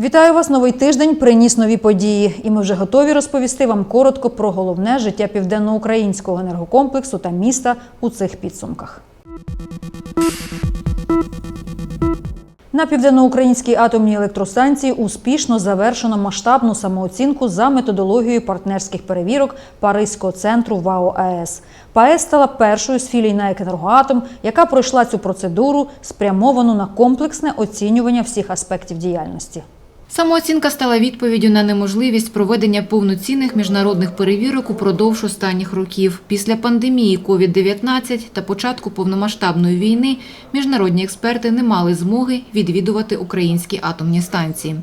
Вітаю вас! Новий тиждень приніс нові події, і ми вже готові розповісти вам коротко про головне життя південноукраїнського енергокомплексу та міста у цих підсумках. На південноукраїнській атомній електростанції успішно завершено масштабну самооцінку за методологією партнерських перевірок Паризького центру ВАО АЕС. ПАЕС стала першою з філій на «Енергоатом», яка пройшла цю процедуру, спрямовану на комплексне оцінювання всіх аспектів діяльності. Самооцінка стала відповіддю на неможливість проведення повноцінних міжнародних перевірок упродовж останніх років. Після пандемії COVID-19 та початку повномасштабної війни міжнародні експерти не мали змоги відвідувати українські атомні станції.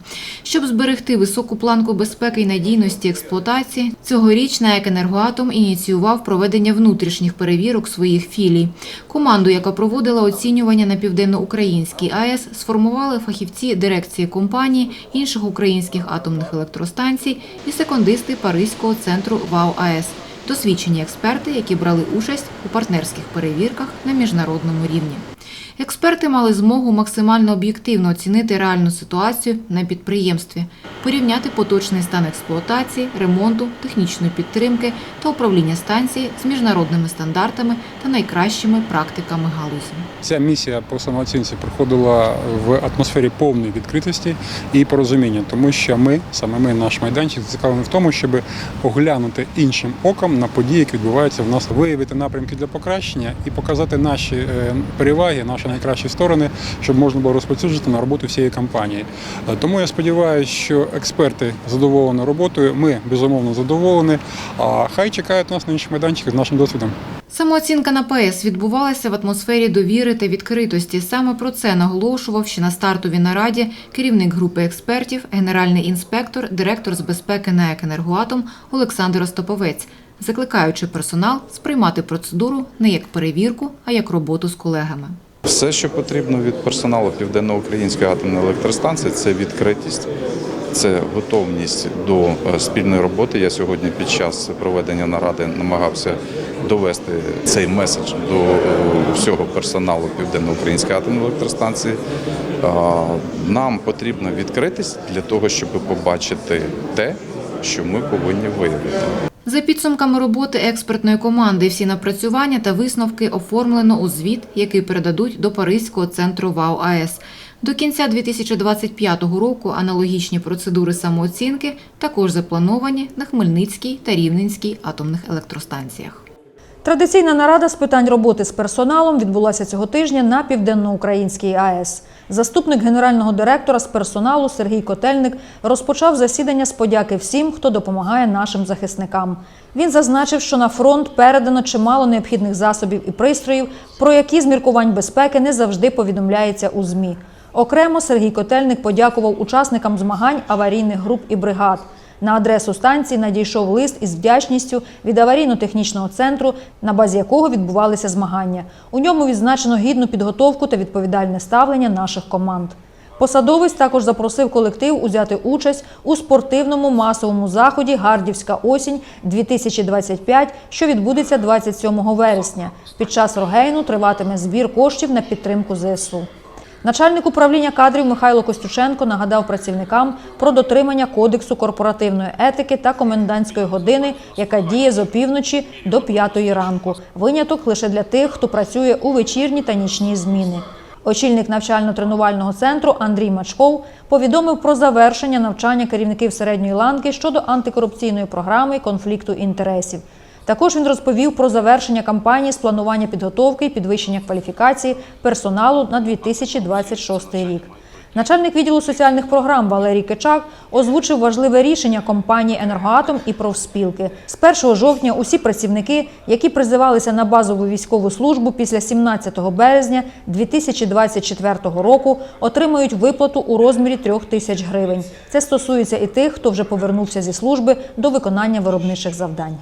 Щоб зберегти високу планку безпеки і надійності експлуатації, цьогоріч НАЕК «Енергоатом» ініціював проведення внутрішніх перевірок своїх філій. Команду, яка проводила оцінювання на південноукраїнській АЕС, сформували фахівці дирекції компанії, інших українських атомних електростанцій і секондисти Паризького центру ВАУ АЕС, Досвідчені експерти, які брали участь у партнерських перевірках на міжнародному рівні. Експерти мали змогу максимально об'єктивно оцінити реальну ситуацію на підприємстві, порівняти поточний стан експлуатації, ремонту, технічної підтримки та управління станції з міжнародними стандартами та найкращими практиками галузі. Ця місія по самооцінці проходила в атмосфері повної відкритості і порозуміння, тому що ми, саме ми, наш майданчик, зацікавлені в тому, щоб оглянути іншим оком на події, які відбуваються в нас, виявити напрямки для покращення і показати наші е, переваги, наші найкращі сторони, щоб можна було розповсюджувати на роботу всієї компанії. Е, Тому я сподіваюся, що експерти задоволені роботою. Ми безумовно задоволені. А хай чекають нас на інших майданчиках з нашим досвідом. Самооцінка на ПС відбувалася в атмосфері довіри та відкритості. Саме про це наголошував ще на стартовій нараді керівник групи експертів, генеральний інспектор, директор з безпеки НАЕК «Енергоатом» Олександр Остоповець, закликаючи персонал сприймати процедуру не як перевірку, а як роботу з колегами. Все, що потрібно від персоналу Південноукраїнської атомної електростанції, це відкритість, це готовність до е, спільної роботи. Я сьогодні під час проведення наради намагався довести цей меседж до е, всього персоналу Південноукраїнської атомної електростанції. Е, Нам потрібна відкритість для того, щоб побачити те, що ми повинні виявити. За підсумками роботи експертної команди, всі напрацювання та висновки оформлено у звіт, який передадуть до Паризького центру ВАУ АЕС. До кінця 2025 року аналогічні процедури самооцінки також заплановані на Хмельницькій та Рівненській атомних електростанціях. Традиційна нарада з питань роботи з персоналом відбулася цього тижня на південноукраїнській АЕС. Заступник генерального директора з персоналу Сергій Котельник розпочав засідання з подяки всім, хто допомагає нашим захисникам. Він зазначив, що на фронт передано чимало необхідних засобів і пристроїв, про які з міркувань безпеки не завжди повідомляється у ЗМІ. Окремо Сергій Котельник подякував учасникам змагань аварійних груп і бригад. На адресу станції надійшов лист із вдячністю від аварійно-технічного центру, на базі якого відбувалися змагання. У ньому відзначено гідну підготовку та відповідальне ставлення наших команд. Посадовець також запросив колектив узяти участь у спортивному масовому заході Гардівська осінь 2025, що відбудеться 27 вересня. Під час рогейну триватиме збір коштів на підтримку ЗСУ. Начальник управління кадрів Михайло Костюченко нагадав працівникам про дотримання кодексу корпоративної етики та комендантської години, яка діє з опівночі до п'ятої ранку. Виняток лише для тих, хто працює у вечірні та нічні зміни. Очільник навчально-тренувального центру Андрій Мачков повідомив про завершення навчання керівників середньої ланки щодо антикорупційної програми конфлікту інтересів. Також він розповів про завершення кампанії з планування підготовки і підвищення кваліфікації персоналу на 2026 рік. Начальник відділу соціальних програм Валерій Кичак озвучив важливе рішення компанії «Енергоатом» і профспілки. З 1 жовтня усі працівники, які призивалися на базову військову службу після 17 березня 2024 року, отримають виплату у розмірі 3 тисяч гривень. Це стосується і тих, хто вже повернувся зі служби до виконання виробничих завдань.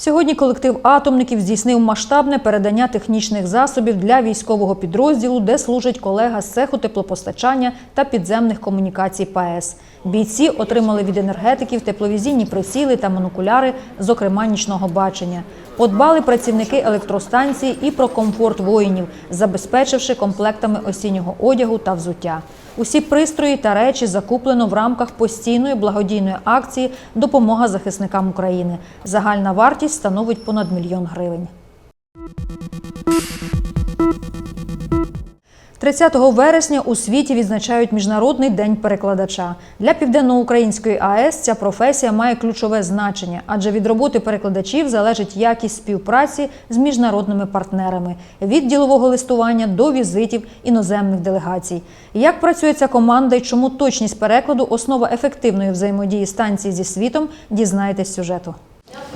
Сьогодні колектив атомників здійснив масштабне передання технічних засобів для військового підрозділу, де служить колега з цеху теплопостачання та підземних комунікацій ПАЕС. Бійці отримали від енергетиків тепловізійні приціли та монокуляри, зокрема нічного бачення. Подбали працівники електростанції і про комфорт воїнів, забезпечивши комплектами осіннього одягу та взуття. Усі пристрої та речі закуплено в рамках постійної благодійної акції Допомога захисникам України. Загальна вартість становить понад мільйон гривень. 30 вересня у світі відзначають Міжнародний день перекладача. Для південноукраїнської АЕС ця професія має ключове значення, адже від роботи перекладачів залежить якість співпраці з міжнародними партнерами від ділового листування до візитів іноземних делегацій. Як працює ця команда і чому точність перекладу основа ефективної взаємодії станції зі світом, дізнаєтесь з сюжету.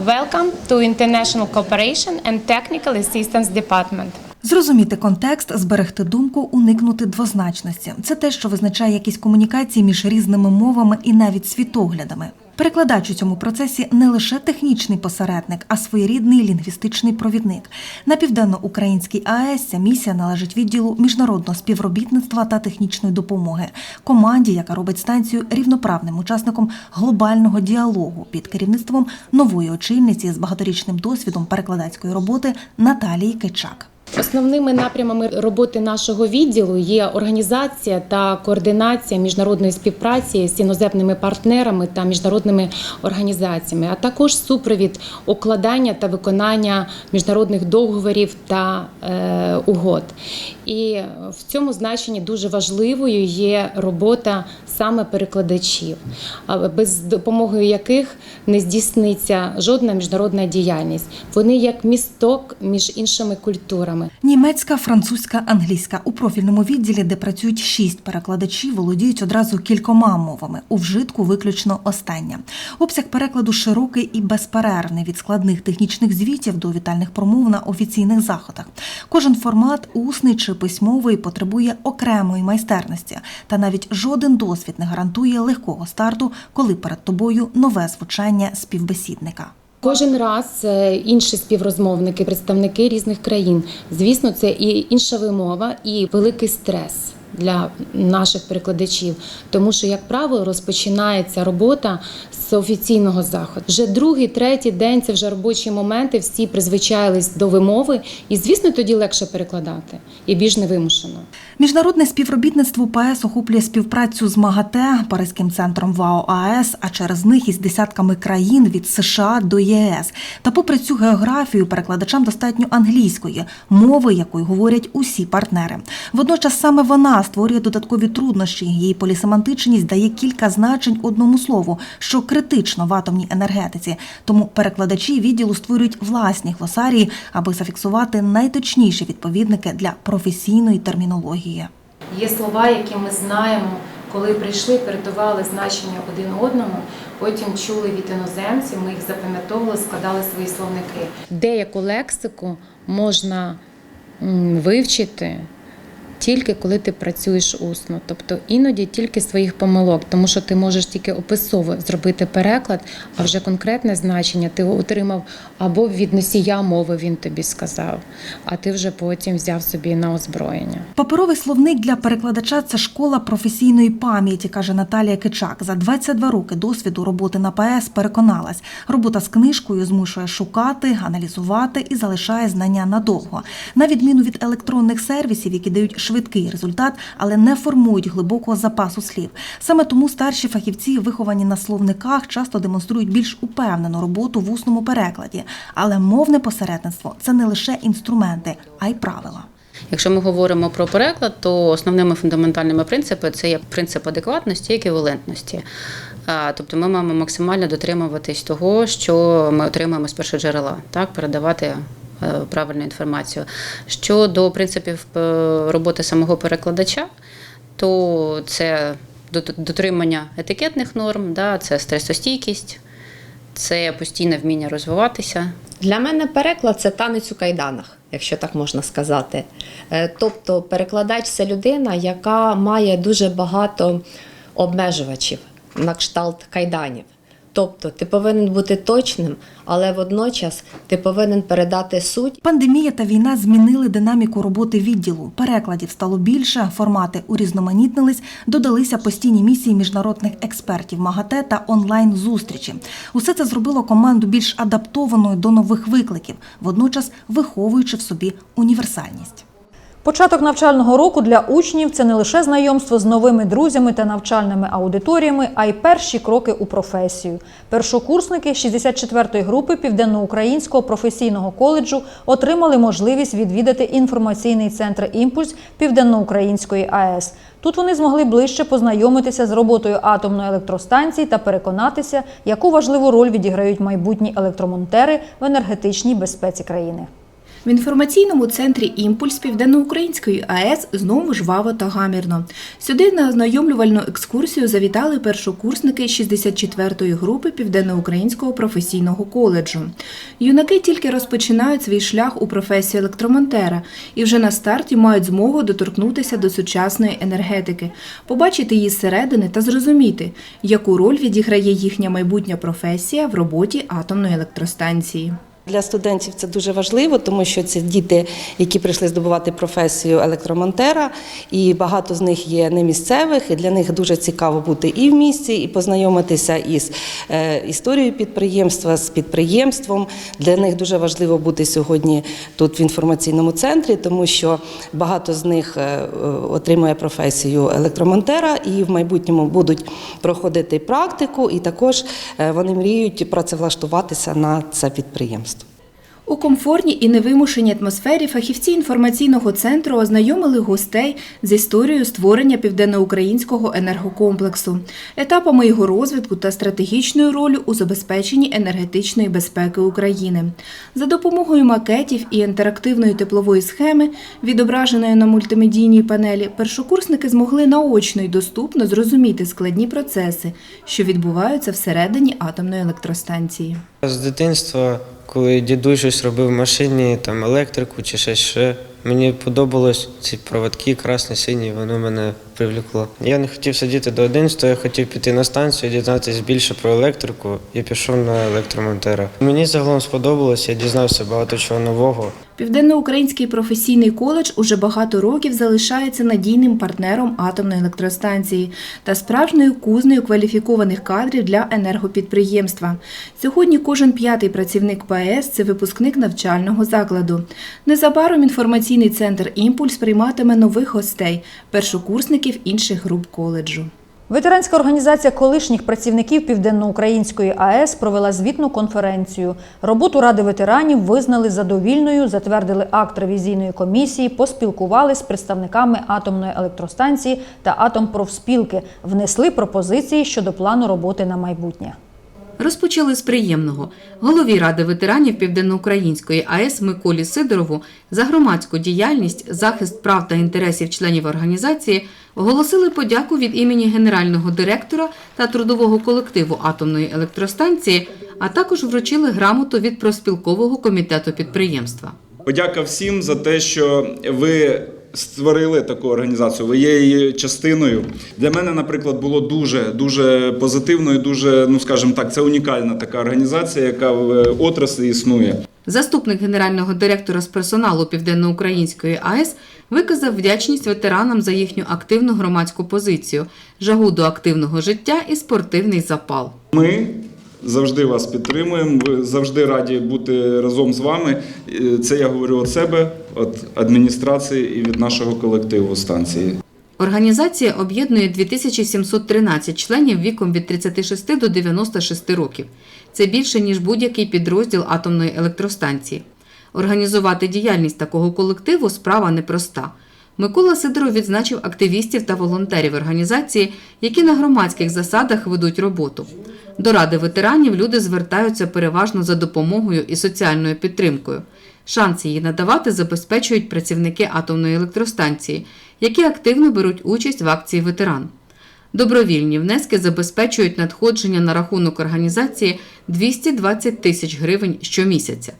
Welcome to International Cooperation and Technical Assistance Department. Зрозуміти контекст, зберегти думку, уникнути двозначності це те, що визначає якість комунікації між різними мовами і навіть світоглядами. Перекладач у цьому процесі не лише технічний посередник, а своєрідний лінгвістичний провідник. На південноукраїнській АЕС ця місія належить відділу міжнародного співробітництва та технічної допомоги, команді, яка робить станцію рівноправним учасником глобального діалогу під керівництвом нової очільниці з багаторічним досвідом перекладацької роботи Наталії Кичак. Основними напрямами роботи нашого відділу є організація та координація міжнародної співпраці з іноземними партнерами та міжнародними організаціями, а також супровід укладання та виконання міжнародних договорів та е, угод. І в цьому значенні дуже важливою є робота саме перекладачів, без допомоги яких не здійсниться жодна міжнародна діяльність. Вони як місток між іншими культурами. Німецька, французька, англійська у профільному відділі, де працюють шість перекладачів, володіють одразу кількома мовами. У вжитку виключно остання. Обсяг перекладу широкий і безперервний від складних технічних звітів до вітальних промов на офіційних заходах. Кожен формат, усний чи письмовий, потребує окремої майстерності, та навіть жоден досвід не гарантує легкого старту, коли перед тобою нове звучання співбесідника. Кожен раз е, інші співрозмовники, представники різних країн. Звісно, це і інша вимова, і великий стрес для наших перекладачів, тому що, як правило, розпочинається робота з офіційного заходу. Вже другий, третій день це вже робочі моменти. Всі призвичаїлись до вимови, і звісно, тоді легше перекладати і більш невимушено. Міжнародне співробітництво ПАЕС охоплює співпрацю з МАГАТЕ, Паризьким центром ВАО АЕС, а через них із десятками країн від США до ЄС. Та попри цю географію, перекладачам достатньо англійської мови, якою говорять усі партнери. Водночас саме вона створює додаткові труднощі. Її полісемантичність дає кілька значень одному слову, що критично в атомній енергетиці. Тому перекладачі відділу створюють власні глосарії, аби зафіксувати найточніші відповідники для професійної термінології. Є слова, які ми знаємо, коли прийшли, передавали значення один одному, потім чули від іноземців, ми їх запам'ятовували, складали свої словники. Деяку лексику можна вивчити. Тільки коли ти працюєш усно, тобто іноді тільки своїх помилок, тому що ти можеш тільки описово зробити переклад, а вже конкретне значення ти отримав або від носія мови він тобі сказав, а ти вже потім взяв собі на озброєння. Паперовий словник для перекладача це школа професійної пам'яті, каже Наталія Кичак. За 22 роки досвіду роботи на ПАЕС переконалась, робота з книжкою змушує шукати, аналізувати і залишає знання надовго. На відміну від електронних сервісів, які дають швидкий результат, але не формують глибокого запасу слів. Саме тому старші фахівці, виховані на словниках, часто демонструють більш упевнену роботу в усному перекладі. Але мовне посередництво це не лише інструменти, а й правила. Якщо ми говоримо про переклад, то основними фундаментальними принципами це є принцип адекватності і еквівалентності. Тобто ми маємо максимально дотримуватись того, що ми отримуємо з першоджерела, так, передавати правильну інформацію. Щодо принципів е, роботи самого перекладача, то це дотримання етикетних норм, да, це стресостійкість, це постійне вміння розвиватися, Для мене переклад це танець у кайданах, якщо так можна сказати. Е, Тобто, перекладач це людина, яка має дуже багато обмежувачів на кшталт кайданів. Тобто ти повинен бути точним, але водночас ти повинен передати суть Пандемія та війна змінили динаміку роботи відділу. Перекладів стало більше, формати урізноманітнились, додалися постійні місії міжнародних експертів МАГАТЕ та онлайн зустрічі. Усе це зробило команду більш адаптованою до нових викликів, водночас виховуючи в собі універсальність. Початок навчального року для учнів це не лише знайомство з новими друзями та навчальними аудиторіями, а й перші кроки у професію. Першокурсники 64-ї групи Південноукраїнського професійного коледжу отримали можливість відвідати інформаційний центр Імпульс Південноукраїнської АЕС. Тут вони змогли ближче познайомитися з роботою атомної електростанції та переконатися, яку важливу роль відіграють майбутні електромонтери в енергетичній безпеці країни. В інформаційному центрі Імпульс Південноукраїнської АЕС знову жваво та гамірно. Сюди на ознайомлювальну екскурсію завітали першокурсники 64-ї групи Південноукраїнського професійного коледжу. Юнаки тільки розпочинають свій шлях у професії електромонтера і вже на старті мають змогу доторкнутися до сучасної енергетики, побачити її зсередини та зрозуміти, яку роль відіграє їхня майбутня професія в роботі атомної електростанції. Для студентів це дуже важливо, тому що це діти, які прийшли здобувати професію електромонтера, і багато з них є не місцевих, і для них дуже цікаво бути і в місті, і познайомитися із е, історією підприємства, з підприємством. Для них дуже важливо бути сьогодні тут в інформаційному центрі, тому що багато з них е, е, отримує професію електромонтера і в майбутньому будуть проходити практику, і також вони мріють працевлаштуватися на це підприємство. У комфортній і невимушеній атмосфері фахівці інформаційного центру ознайомили гостей з історією створення південноукраїнського енергокомплексу, етапами його розвитку та стратегічною ролью у забезпеченні енергетичної безпеки України. За допомогою макетів і інтерактивної теплової схеми, відображеної на мультимедійній панелі, першокурсники змогли наочно й доступно зрозуміти складні процеси, що відбуваються всередині атомної електростанції. З дитинства, коли дідусь щось робив в машині, там електрику чи щось ще, мені подобалось ці проводки красні-сині, воно мене привлекло. Я не хотів сидіти до 11, я хотів піти на станцію, дізнатися більше про електрику і пішов на електромонтера. Мені загалом сподобалось, я дізнався багато чого нового. Південноукраїнський професійний коледж уже багато років залишається надійним партнером атомної електростанції та справжньою кузнею кваліфікованих кадрів для енергопідприємства. Сьогодні кожен п'ятий працівник ПАЕС – це випускник навчального закладу. Незабаром інформаційний центр Імпульс прийматиме нових гостей, першокурсників інших груп коледжу. Ветеранська організація колишніх працівників Південноукраїнської АЕС провела звітну конференцію. Роботу Ради ветеранів визнали задовільною, затвердили акт ревізійної комісії, поспілкували з представниками атомної електростанції та атомпрофспілки, внесли пропозиції щодо плану роботи на майбутнє. Розпочали з приємного. Голові Ради ветеранів Південноукраїнської АЕС Миколі Сидорову за громадську діяльність, захист прав та інтересів членів організації оголосили подяку від імені генерального директора та трудового колективу атомної електростанції, а також вручили грамоту від профспілкового комітету підприємства. Подяка всім за те, що ви створили таку організацію. Ви є її частиною. Для мене, наприклад, було дуже дуже позитивно і дуже, ну скажімо так, це унікальна така організація, яка в отраслі існує. Заступник генерального директора з персоналу Південноукраїнської АЕС виказав вдячність ветеранам за їхню активну громадську позицію, жагу до активного життя і спортивний запал. Ми завжди вас підтримуємо. Ви завжди раді бути разом з вами. Е, Це я говорю від себе, від адміністрації і від нашого колективу станції. Організація об'єднує 2713 членів віком від 36 до 96 років. Це більше, ніж будь-який підрозділ атомної електростанції. Організувати діяльність такого колективу справа непроста. Микола Сидоров відзначив активістів та волонтерів організації, які на громадських засадах ведуть роботу. До ради ветеранів люди звертаються переважно за допомогою і соціальною підтримкою. Шанс її надавати забезпечують працівники атомної електростанції, які активно беруть участь в акції ветеран. Добровільні внески забезпечують надходження на рахунок організації 220 тисяч гривень щомісяця.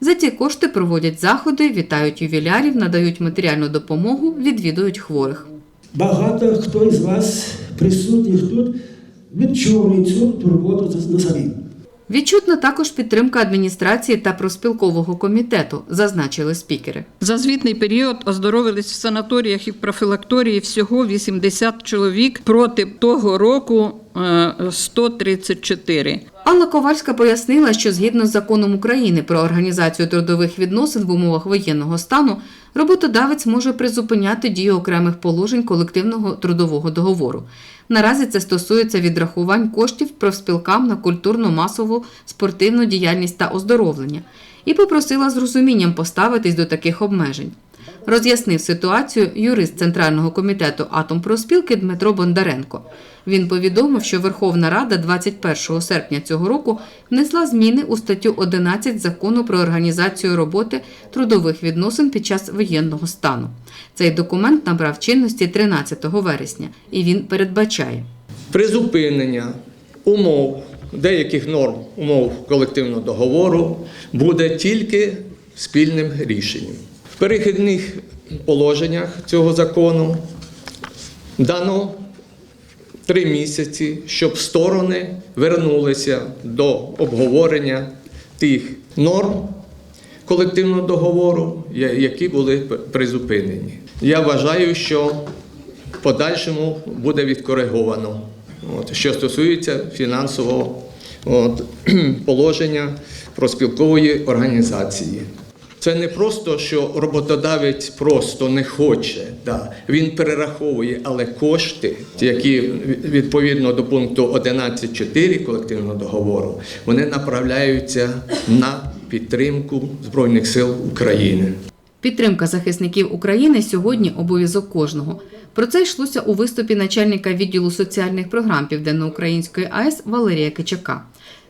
За ці кошти проводять заходи, вітають ювілярів, надають матеріальну допомогу, відвідують хворих. Багато хто із вас присутніх тут відчули цю турботу на собі. Відчутна також підтримка адміністрації та профспілкового комітету, зазначили спікери. За звітний період оздоровились в санаторіях і в профілакторії всього 80 чоловік проти того року е, 134. Алла Ковальська пояснила, що згідно з законом України про організацію трудових відносин в умовах воєнного стану, роботодавець може призупиняти дію окремих положень колективного трудового договору. Наразі це стосується відрахувань коштів профспілкам на культурну, масову, спортивну діяльність та оздоровлення, і попросила з розумінням поставитись до таких обмежень. Роз'яснив ситуацію юрист Центрального комітету Атомпроспілки Дмитро Бондаренко. Він повідомив, що Верховна Рада 21 серпня цього року внесла зміни у статтю 11 закону про організацію роботи трудових відносин під час воєнного стану. Цей документ набрав чинності 13 вересня, і він передбачає. призупинення умов деяких норм умов колективного договору буде тільки спільним рішенням. В перехідних положеннях цього закону дано три місяці, щоб сторони вернулися до обговорення тих норм колективного договору, які були призупинені. Я вважаю, що в подальшому буде відкориговано. От, що стосується фінансового от, положення проспілкової організації. Це не просто, що роботодавець просто не хоче, да. він перераховує, але кошти, які відповідно до пункту 11.4 колективного договору, вони направляються на підтримку Збройних сил України. Підтримка захисників України сьогодні обов'язок кожного. Про це йшлося у виступі начальника відділу соціальних програм Південноукраїнської АЕС Валерія Кичака.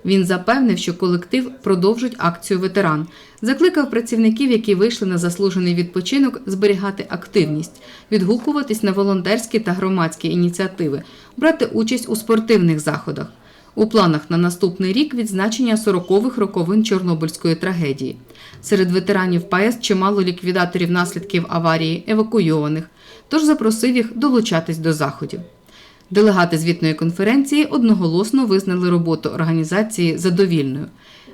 Він запевнив, що колектив продовжить акцію ветеран. Закликав працівників, які вийшли на заслужений відпочинок, зберігати активність, відгукуватись на волонтерські та громадські ініціативи, брати участь у спортивних заходах. У планах на наступний рік відзначення 40-х роковин Чорнобильської трагедії. Серед ветеранів ПАЕС чимало ліквідаторів наслідків аварії, евакуйованих, тож запросив їх долучатись до заходів. Делегати звітної конференції одноголосно визнали роботу організації задовільною.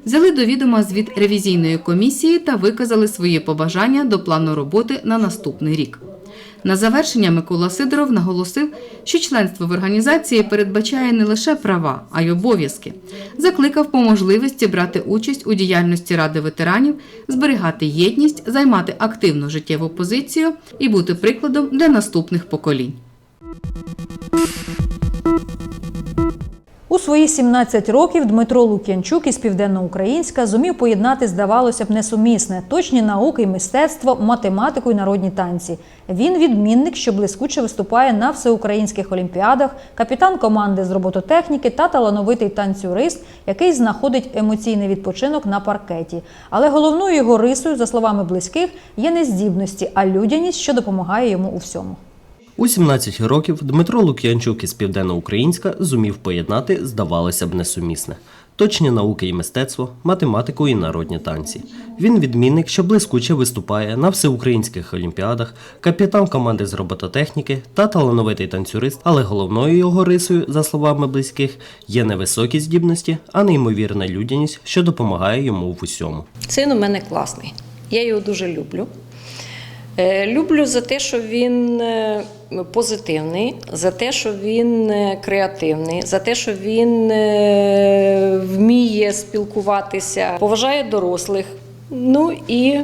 Взяли до відома звіт ревізійної комісії та виказали свої побажання до плану роботи на наступний рік. На завершення Микола Сидоров наголосив, що членство в організації передбачає не лише права, а й обов'язки. Закликав по можливості брати участь у діяльності Ради ветеранів, зберігати єдність, займати активну життєву позицію і бути прикладом для наступних поколінь. У свої 17 років Дмитро Лук'янчук із Південноукраїнська зумів поєднати, здавалося б, несумісне, точні науки і мистецтво, математику і народні танці. Він відмінник, що блискуче виступає на всеукраїнських олімпіадах, капітан команди з робототехніки та талановитий танцюрист, який знаходить емоційний відпочинок на паркеті. Але головною його рисою, за словами близьких, є не здібності, а людяність, що допомагає йому у всьому. У 17 років Дмитро Лук'янчук із Південноукраїнська зумів поєднати, здавалося б, несумісне. Точні науки і мистецтво, математику і народні танці. Він відмінник, що блискуче виступає на всеукраїнських олімпіадах, капітан команди з робототехніки та талановитий танцюрист, але головною його рисою, за словами близьких, є не високі здібності, а неймовірна людяність, що допомагає йому в усьому. Син у мене класний. Я його дуже люблю. Е, Люблю за те, що він е, позитивний, за те, що він е, креативний, за те, що він вміє спілкуватися, поважає дорослих. Ну і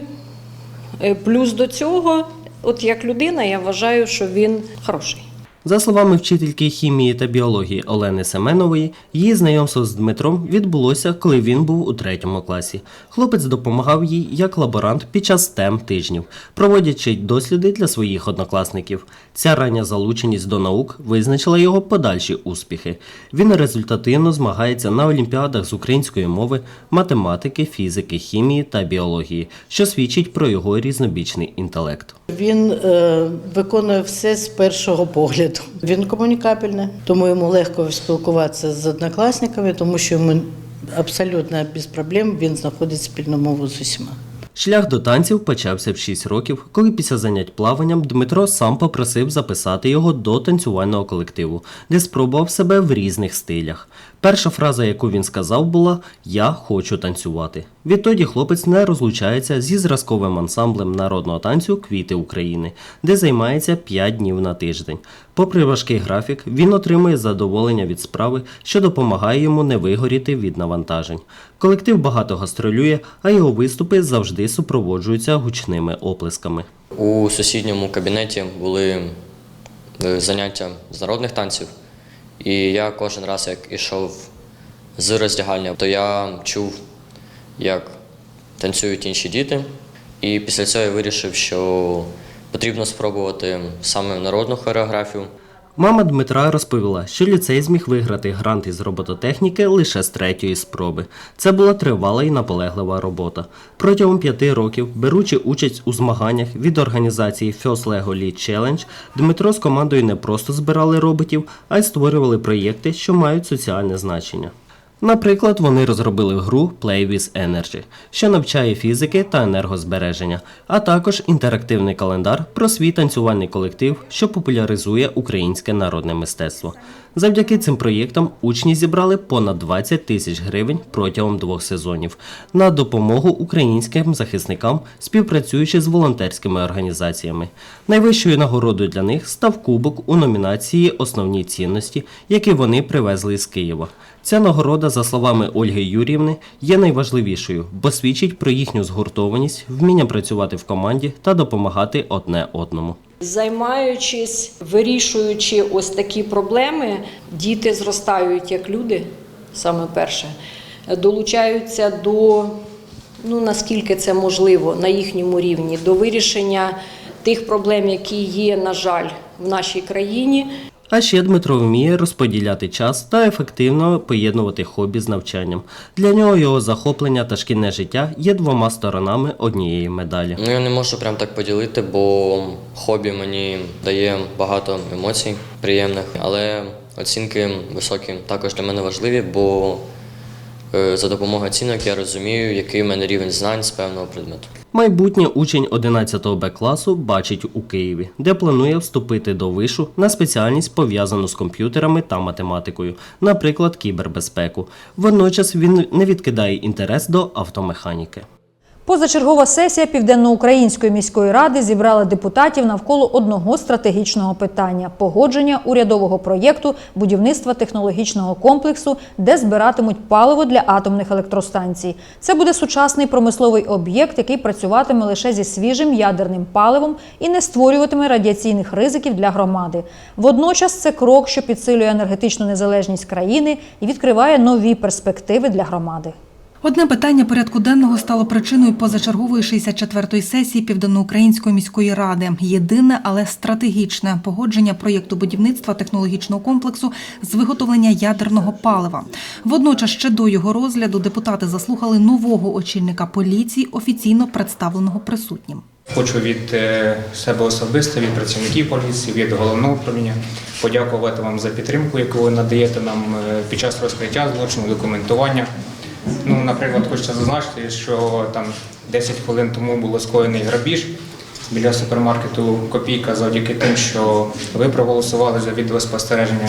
плюс до цього, от як людина, я вважаю, що він хороший. За словами вчительки хімії та біології Олени Семенової, її знайомство з Дмитром відбулося, коли він був у третьому класі. Хлопець допомагав їй як лаборант під час STEM тижнів, проводячи досліди для своїх однокласників. Ця рання залученість до наук визначила його подальші успіхи. Він результативно змагається на олімпіадах з української мови, математики, фізики, хімії та біології, що свідчить про його різнобічний інтелект. Він е, виконує все з першого погляду. Він комунікабельний, тому йому легко спілкуватися з однокласниками, тому що йому абсолютно без проблем він знаходить спільну мову з усіма. Шлях до танців почався в 6 років, коли після занять плаванням Дмитро сам попросив записати його до танцювального колективу, де спробував себе в різних стилях. Перша фраза, яку він сказав, була Я хочу танцювати. Відтоді хлопець не розлучається зі зразковим ансамблем народного танцю Квіти України, де займається 5 днів на тиждень. Попри важкий графік, він отримує задоволення від справи, що допомагає йому не вигоріти від навантажень. Колектив багато гастролює, а його виступи завжди супроводжуються гучними оплесками. У сусідньому кабінеті були е, заняття з народних танців, і я кожен раз, як ішов з роздягальні, то я чув, як танцюють інші діти. І після цього я вирішив, що потрібно спробувати саме народну хореографію. Мама Дмитра розповіла, що ліцей зміг виграти грант із робототехніки лише з третьої спроби. Це була тривала і наполеглива робота. Протягом п'яти років, беручи участь у змаганнях від організації First Lego Lead Challenge, Дмитро з командою не просто збирали роботів, а й створювали проєкти, що мають соціальне значення. Наприклад, вони розробили гру Play with Energy, що навчає фізики та енергозбереження, а також інтерактивний календар про свій танцювальний колектив, що популяризує українське народне мистецтво. Завдяки цим проєктам учні зібрали понад 20 тисяч гривень протягом двох сезонів на допомогу українським захисникам, співпрацюючи з волонтерськими організаціями. Найвищою нагородою для них став кубок у номінації Основні цінності, які вони привезли з Києва. Ця нагорода, за словами Ольги Юріївни, є найважливішою, бо свідчить про їхню згуртованість, вміння працювати в команді та допомагати одне одному. Займаючись, вирішуючи ось такі проблеми, діти зростають як люди, саме перше, долучаються до, ну наскільки це можливо, на їхньому рівні, до вирішення тих проблем, які є, на жаль, в нашій країні. А ще Дмитро вміє розподіляти час та ефективно поєднувати хобі з навчанням. Для нього його захоплення та шкільне життя є двома сторонами однієї медалі. Ну я не можу прям так поділити, бо хобі мені дає багато емоцій приємних, але оцінки високі також для мене важливі, бо за допомогою оцінок я розумію, який у мене рівень знань з певного предмету. Майбутнє учень 11 Б класу бачить у Києві, де планує вступити до вишу на спеціальність пов'язану з комп'ютерами та математикою, наприклад, кібербезпеку. Водночас він не відкидає інтерес до автомеханіки. Позачергова сесія Південноукраїнської міської ради зібрала депутатів навколо одного стратегічного питання погодження урядового проєкту будівництва технологічного комплексу, де збиратимуть паливо для атомних електростанцій. Це буде сучасний промисловий об'єкт, який працюватиме лише зі свіжим ядерним паливом і не створюватиме радіаційних ризиків для громади. Водночас це крок, що підсилює енергетичну незалежність країни і відкриває нові перспективи для громади. Одне питання порядку денного стало причиною позачергової 64-ї сесії Південноукраїнської міської ради. Єдине, але стратегічне погодження проєкту будівництва технологічного комплексу з виготовлення ядерного палива. Водночас ще до його розгляду депутати заслухали нового очільника поліції, офіційно представленого присутнім. Хочу від е, себе особисто, від працівників поліції, від головного управління подякувати вам за підтримку, яку ви надаєте нам е, під час розкриття злочину, документування. Ну, наприклад, хочеться зазначити, що там 10 хвилин тому було скоєний грабіж біля супермаркету Копійка завдяки тим, що ви проголосували за відеоспостереження.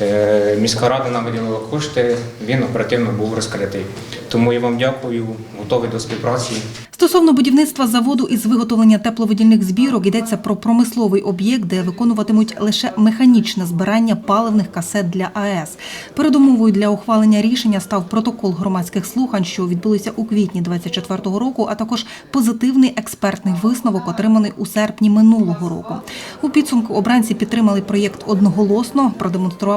Е, Міська рада нам виділила кошти, він оперативно був розкритий. Тому я вам дякую, готовий до співпраці. Стосовно будівництва заводу із виготовлення тепловидільних збірок йдеться про промисловий об'єкт, де виконуватимуть лише механічне збирання паливних касет для АЕС. Передумовою для ухвалення рішення став протокол громадських слухань, що відбулися у квітні 24-го року, а також позитивний експертний висновок, отриманий у серпні минулого року. У підсумку обранці підтримали проєкт одноголосно,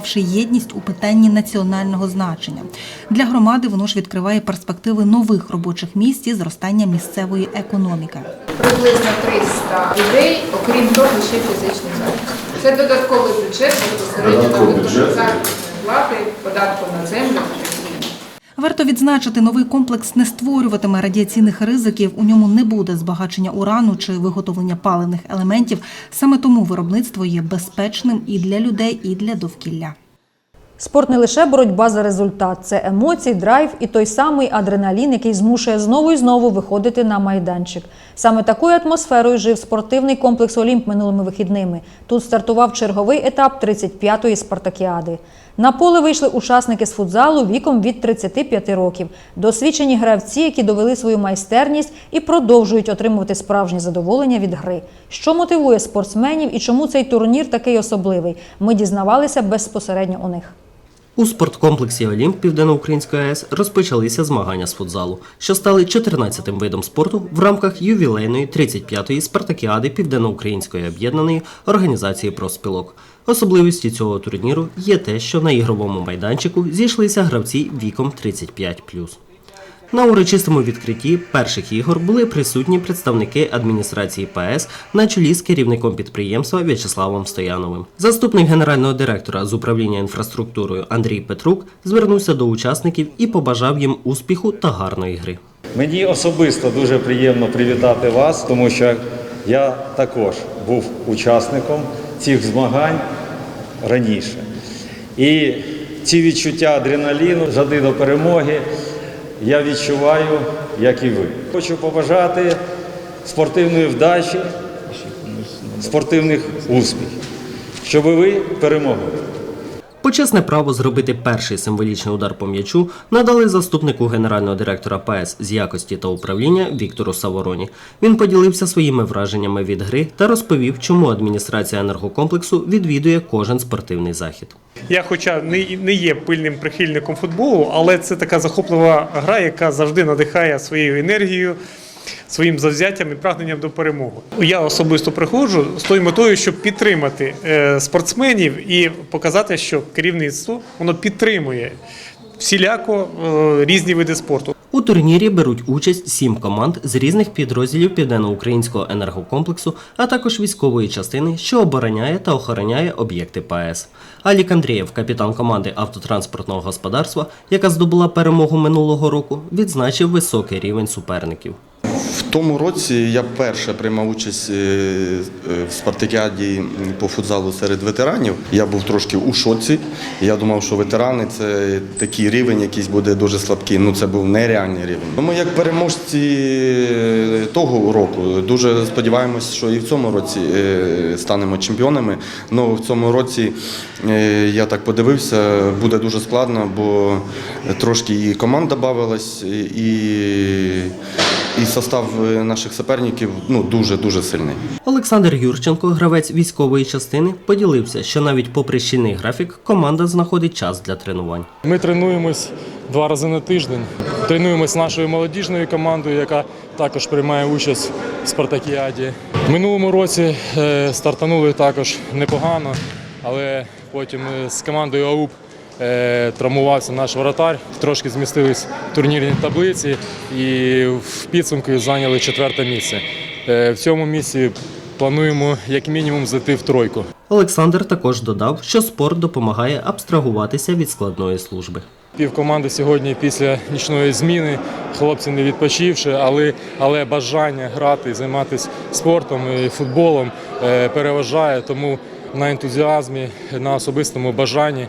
продемонструвавши єдність у питанні національного значення. Для громади воно ж відкриває перспективи нових робочих місць і зростання місцевої економіки. приблизно 300 людей, окрім того, ще фізичних осіб. Це додатковий бюджет безпосередньо на заробітної плати, податку на землю. Варто відзначити, новий комплекс не створюватиме радіаційних ризиків. У ньому не буде збагачення урану чи виготовлення паливних елементів. Саме тому виробництво є безпечним і для людей, і для довкілля. Спорт не лише боротьба за результат, це емоції, драйв і той самий адреналін, який змушує знову і знову виходити на майданчик. Саме такою атмосферою жив спортивний комплекс Олімп минулими вихідними. Тут стартував черговий етап 35-ї спартакіади. На поле вийшли учасники з футзалу віком від 35 років, досвідчені гравці, які довели свою майстерність і продовжують отримувати справжнє задоволення від гри. Що мотивує спортсменів і чому цей турнір такий особливий? Ми дізнавалися безпосередньо у них. У спорткомплексі Олімп Південноукраїнської АЕС розпочалися змагання з футзалу, що стали 14-тим видом спорту в рамках ювілейної 35-ї спартакіади Південноукраїнської об'єднаної організації профспілок. Особливістю цього турніру є те, що на ігровому майданчику зійшлися гравці віком 35+. На урочистому відкритті перших ігор були присутні представники адміністрації ПАЕС на чолі з керівником підприємства В'ячеславом Стояновим. Заступник генерального директора з управління інфраструктурою Андрій Петрук звернувся до учасників і побажав їм успіху та гарної гри. Мені особисто дуже приємно привітати вас, тому що я також був учасником цих змагань раніше. І ці відчуття адреналіну, жади до перемоги я відчуваю, як і ви. Хочу побажати спортивної вдачі, спортивних успіхів, щоб ви перемогли. Почесне право зробити перший символічний удар по м'ячу надали заступнику генерального директора ПАЕС з якості та управління Віктору Савороні. Він поділився своїми враженнями від гри та розповів, чому адміністрація енергокомплексу відвідує кожен спортивний захід. Я, хоча не, є пильним прихильником футболу, але це така захоплива гра, яка завжди надихає своєю енергією, своїм завзяттям і прагненням до перемоги. Я особисто приходжу з тою метою, щоб підтримати е, спортсменів і показати, що керівництво воно підтримує всіляко е, різні види спорту. У турнірі беруть участь сім команд з різних підрозділів Південноукраїнського енергокомплексу, а також військової частини, що обороняє та охороняє об'єкти ПАЕС. Алік Андрієв, капітан команди автотранспортного господарства, яка здобула перемогу минулого року, відзначив високий рівень суперників. Тому році я перше приймав участь е, е, в спартакіаді по футзалу серед ветеранів. Я був трошки у шоці. Я думав, що ветерани це такий рівень, якийсь буде дуже слабкий. Ну це був нереальний рівень. Ми як переможці е, того року дуже сподіваємось, що і в цьому році станемо чемпіонами. Ну в цьому році я так подивився, буде дуже складно, бо трошки і команд додавалась, і, і состав е, наших суперників ну дуже дуже сильний. Олександр Юрченко, гравець військової частини, поділився, що навіть попри щільний графік команда знаходить час для тренувань. Ми тренуємось два рази на тиждень. Тренуємось з нашою молодіжною командою, яка також приймає участь в спартакіаді. В минулому році е, стартанули також непогано, але потім е, з командою АУП травмувався наш воротар. Трошки змістились в турнірній таблиці і в підсумку зайняли четверте місце. Е, В цьому місці плануємо як мінімум зайти в тройку. Олександр також додав, що спорт допомагає абстрагуватися від складної служби. Півкоманди сьогодні після нічної зміни, хлопці не відпочивши, але, але бажання грати, займатися спортом і футболом е, переважає. Тому на ентузіазмі, на особистому бажанні е,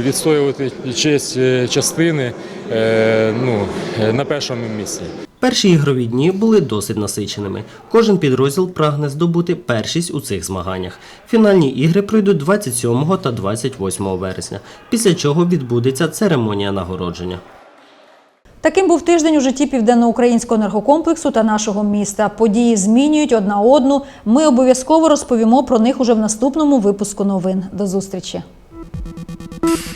відстоювати честь е, частини е, ну, е, на першому місці. Перші ігрові дні були досить насиченими. Кожен підрозділ прагне здобути першість у цих змаганнях. Фінальні ігри пройдуть 27 та 28 вересня, після чого відбудеться церемонія нагородження. Таким був тиждень у житті південноукраїнського енергокомплексу та нашого міста. Події змінюють одна одну. Ми обов'язково розповімо про них уже в наступному випуску новин. До зустрічі. you